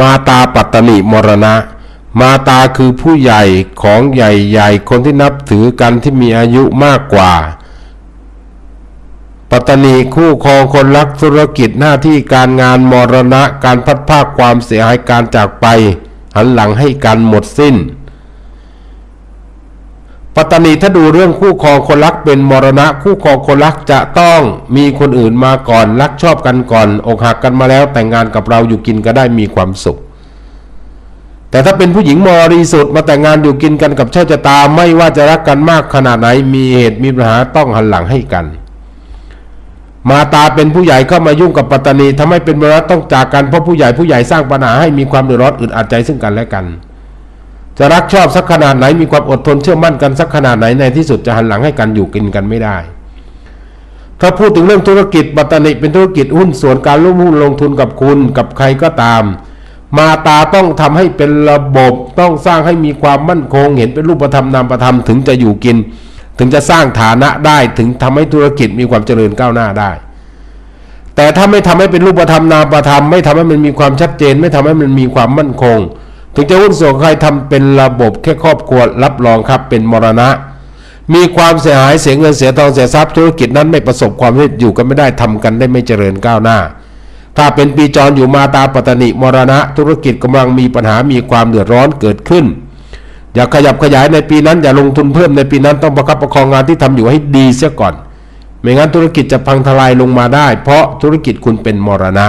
มาตาปัตตนิมรณะ มาตาคือผู้ใหญ่ของใหญ่ๆ คนที่นับถือกันที่มีอายุมากกว่า ปัตตนีคู่ครองคนรักธุรกิจหน้าที่การงานมรณะการพัดภาคความเสียหายการจากไป หันหลังให้กันหมดสิ้น ปัตตานีถ้าดูเรื่องคู่ครองคนรักเป็นมรณะ คู่ครองคนรักจะต้องมีคนอื่นมาก่อนรักชอบกันก่อน อกหักกันมาแล้วแต่งงานกับเราอยู่กินก็ได้มีความสุข แต่ถ้าเป็นผู้หญิงมริสุทธิ์มาแต่งงานอยู่กินกันกับเช่าชะตาไม่ว่าจะรักกันมากขนาดไหนมีเหตุมีปัญหาต้องหันหลังให้กัน มาตาเป็นผู้ใหญ่เข้ามายุ่งกับปัตตานีทำให้เป็นมรณะต้องจากกันเพราะผู้ใหญ่ผู้ใหญ่สร้างปัญหาให้มีความเดือดร้อนอึดอัดใจซึ่งกันและกัน จะรักชอบสักขนาดไหนมีความอดทนเชื่อมั่นกันสักขนาดไหนในที่สุดจะหันหลังให้กันอยู่กินกันไม่ได้ ถ้าพูดถึงเรื่องธุรกิจปัตตานีเป็นธุรกิจหุ้นส่วนการร่วมหุ้นลงทุนกับคุณกับใครก็ตาม มาตาต้องทำให้เป็นระบบต้องสร้างให้มีความมั่นคง เห็นเป็นรูปธรรมนามธรรมถึงจะอยู่กิน ถึงจะสร้างฐานะได้ถึงทำให้ธุรกิจมีความเจริญก้าวหน้าได้แต่ถ้าไม่ทำให้เป็นรูปธรรมนามธรรมไม่ทำให้มันมีความชัดเจน ไม่ทำให้มันมีความมั่นคง ถึงจะหุ้นส่วนใครทำเป็นระบบแค่ครอบครัวรับรองครับเป็นมรณะ มีความเสียหายเสียเงินเสียทองเสียทรัพย์ธุรกิจนั้นไม่ประสบความสำเร็จอยู่กันไม่ได้ทำกันได้ไม่เจริญก้าวหน้า ถ้าเป็นปีจรอยู่มาตาปัตนิมรณะ ธุรกิจกำลังมีปัญหามีความเดือดร้อนเกิดขึ้น อย่าขยับขยายในปีนั้นอย่าลงทุนเพิ่มในปีนั้นต้องประคับประคองงานที่ทำอยู่ให้ดีเสียก่อน ไม่งั้นธุรกิจจะพังทลายลงมาได้ เพราะธุรกิจคุณเป็นมรณะ